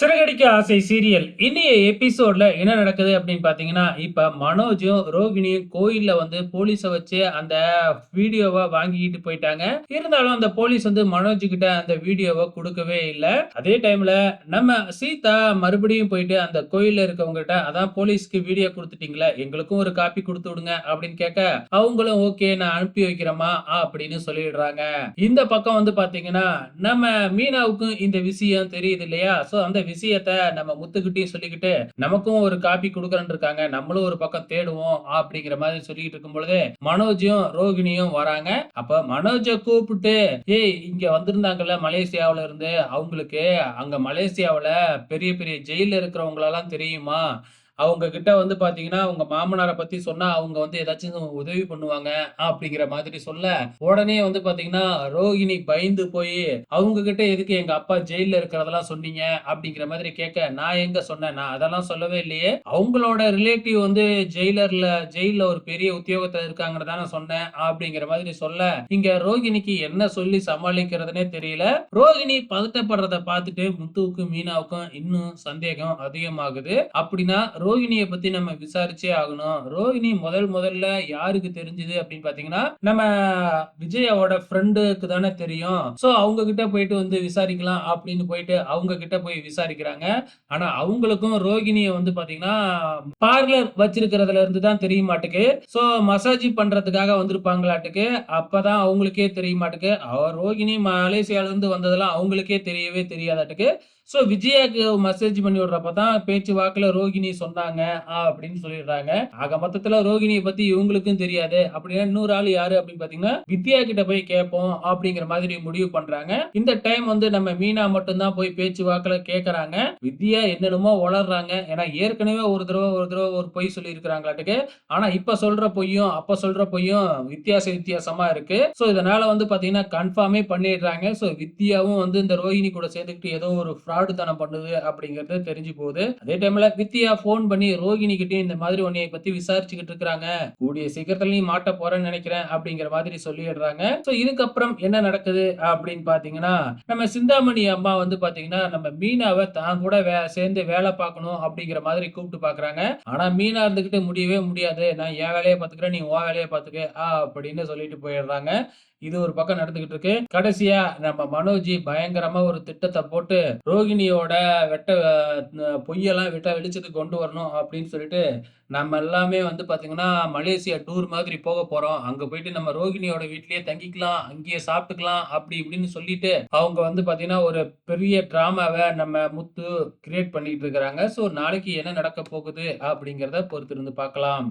சிறகடிக்க ஆசை சீரியல். இன்னைய எபிசோட்ல என்ன நடக்குது அப்படின்னு பாத்தீங்கன்னா இப்ப மனோஜும் ரோகிணியும் கோயில்ல வந்து போலீஸ வச்சு அந்த வீடியோவை வாங்கிக்கிட்டு போயிட்டாங்க. இருந்தாலும் அந்த போலீஸ் வந்து மனோஜ் கிட்ட அந்த வீடியோவை கொடுக்கவே இல்லை. அதே டைம்ல நம்ம சீதா மறுபடியும் போயிட்டு அந்த கோயில்ல இருக்கவங்க கிட்ட அதான் போலீஸ்க்கு வீடியோ கொடுத்துட்டீங்களா எங்களுக்கும் ஒரு காப்பி கொடுத்து விடுங்க அப்படின்னு கேட்க அவங்களும் ஓகே நான் அனுப்பி வைக்கிறேமா அப்படின்னு சொல்லிடுறாங்க. இந்த பக்கம் வந்து பாத்தீங்கன்னா நம்ம மீனாவுக்கும் இந்த விஷயம் தெரியுது இல்லையா? சோ அந்த விஷயத்த நம்ம முத்துக்கிட்டையும் சொல்லிக்கிட்டு நமக்கும் ஒரு காப்பி கொடுக்கறன்னு இருக்காங்க நம்மளும் ஒரு பக்கம் தேடுவோம் அப்படிங்கிற மாதிரி சொல்லிட்டு இருக்கும் பொழுது மனோஜும் ரோகிணியும் வராங்க. அப்ப மனோஜ கூப்பிட்டு ஏய் இங்க வந்திருந்தாங்கல்ல மலேசியாவுல இருந்து அவங்களுக்கு அங்க மலேசியாவுல பெரிய பெரிய ஜெயில இருக்கிறவங்களெல்லாம் தெரியுமா? அவங்க கிட்ட வந்து பாத்தீங்கன்னா உங்க மாமனாரை பத்தி சொன்னா அவங்க வந்து ஏதாச்சும் உதவி பண்ணுவாங்க அப்படிங்கிற மாதிரி சொல்ல உடனே வந்து பாத்தீங்கன்னா ரோஹிணி பயந்து போய் அவங்க கிட்ட எதுக்கு எங்க அப்பா ஜெயில இருக்கிறதெல்லாம் சொன்னீங்க அப்படிங்கிற மாதிரி கேட்க நான் எங்க சொன்னேன்? நான் அதெல்லாம் சொல்லவே இல்லையே. அவங்களோட ரிலேட்டிவ் வந்து ஜெயிலர்ல ஜெயில ஒரு பெரிய உத்தியோகத்தை இருக்காங்கன்னு தானே சொன்னேன் அப்படிங்கிற மாதிரி சொல்ல இங்க ரோகிணிக்கு என்ன சொல்லி சமாளிக்கிறதுனே தெரியல. ரோகிணி பதட்டப்படுறத பார்த்துட்டு முத்துவுக்கும் மீனாவுக்கும் இன்னும் சந்தேகம் அதிகமாகுது. அப்படின்னா ரோகிணியை பத்தி நம்ம விசாரிச்சே ஆகணும். ரோகிணி முதல் முதல்ல யாருக்கு தெரிஞ்சது அப்படின்னு பாத்தீங்கன்னா நம்ம விஜயாவோட ஃப்ரெண்டுக்கு தானே தெரியும். சோ அவங்க கிட்ட போயிட்டு வந்து விசாரிக்கலாம் அப்படின்னு போயிட்டு அவங்க கிட்ட போய் விசாரிக்கிறாங்க. ஆனா அவங்களுக்கும் ரோகிணியை வந்து பாத்தீங்கன்னா பார்லர் வச்சிருக்கிறதுல இருந்து தான் தெரிய மாட்டுக்கு. சோ மசாஜ் பண்றதுக்காக வந்திருப்பாங்களாட்டுக்கு. அப்பதான் அவங்களுக்கே தெரிய மாட்டுக்கு. அவர் ரோகிணி மலேசியால இருந்து வந்ததெல்லாம் அவங்களுக்கே தெரியவே தெரியாதாட்டுக்கு. ஸோ விஜயாக்கு மெசேஜ் பண்ணி விடுறப்ப தான் பேச்சு வாக்குல ரோகிணி சொன்னாங்க அப்படின்னு சொல்லிடுறாங்க. ஆக மொத்தத்துல ரோகிணியை பத்தி இவங்களுக்கும் தெரியாது. அப்படின்னா இன்னொரு ஆள் யாரு அப்படின்னு பாத்தீங்கன்னா வித்யா கிட்ட போய் கேட்போம் அப்படிங்கிற மாதிரி முடிவு பண்றாங்க. இந்த டைம் வந்து நம்ம மீனா மட்டும்தான் போய் பேச்சு வாக்குல கேட்குறாங்க வித்யா என்னென்னமோ வளர்றாங்க ஏன்னா ஏற்கனவே ஒரு தடவை ஒரு தடவை ஒரு பொய் சொல்லி இருக்கிறாங்களாட்டுக்கு ஆனா இப்ப சொல்ற பொய்யும் அப்ப சொல்ற பொய்யும் வித்தியாச வித்தியாசமா இருக்கு. ஸோ இதனால வந்து பாத்தீங்கன்னா கன்ஃபார்மே பண்ணிடுறாங்க. ஸோ வித்யாவும் வந்து இந்த ரோஹிணி கூட சேர்த்துக்கிட்டு ஏதோ ஒரு ஃப்ராட் தனம் பண்ணுது அப்படிங்கிறது தெரிஞ்சு போகுது. அதே டைம்ல வித்யா ஃபோன் பண்ணி ரோகிணி கிட்டயும் இந்த மாதிரி உன்னைய பத்தி விசாரிச்சுக்கிட்டு இருக்காங்க கூடிய சீக்கிரத்துல நீ மாட்ட போறேன்னு நினைக்கிறேன் அப்படிங்கிற மாதிரி சொல்லிடுறாங்க. ஸோ இதுக்கப்புறம் என்ன நடக்குது அப்படின்னு பாத்தீங்கன்னா நம்ம சிந்தாமணி அம்மா வந்து பாத்தீங்கன்னா நம்ம மீனாவை தான் கூட சேர்ந்து வேலை பார்க்கணும் அப்படிங்கிற மாதிரி கூப்பிட்டு பாக்குறாங்க. ஆனா மீனா இருந்துகிட்டு முடியவே முடியாது. நான் என் வேலையை பார்த்துக்கிறேன் நீ உன் வேலையை பார்த்துக்க அப்படின்னு சொல்லிட்டு போயிடுறாங்க. இது ஒரு பக்கம் நடந்துகிட்டு இருக்கு. கடைசியா நம்ம மனோஜி பயங்கரமா ஒரு திட்டத்தை போட்டு ரோகிணியோட வெட்ட பொய்யெல்லாம் வெட்ட வெளிச்சத்துக்கு கொண்டு வரணும் அப்படின்னு சொல்லிட்டு நம்ம எல்லாமே வந்து பாத்தீங்கன்னா மலேசியா டூர் மாதிரி போக போறோம். அங்க போயிட்டு நம்ம ரோகிணியோட வீட்லயே தங்கிக்கலாம் அங்கேயே சாப்பிட்டுக்கலாம் அப்படி இப்படின்னு சொல்லிட்டு அவங்க வந்து பாத்தீங்கன்னா ஒரு பெரிய டிராமாவை நம்ம முத்து கிரியேட் பண்ணிட்டு இருக்கிறாங்க. ஸோ நாளைக்கு என்ன நடக்க போகுது அப்படிங்கிறத பொறுத்திருந்து பார்க்கலாம்.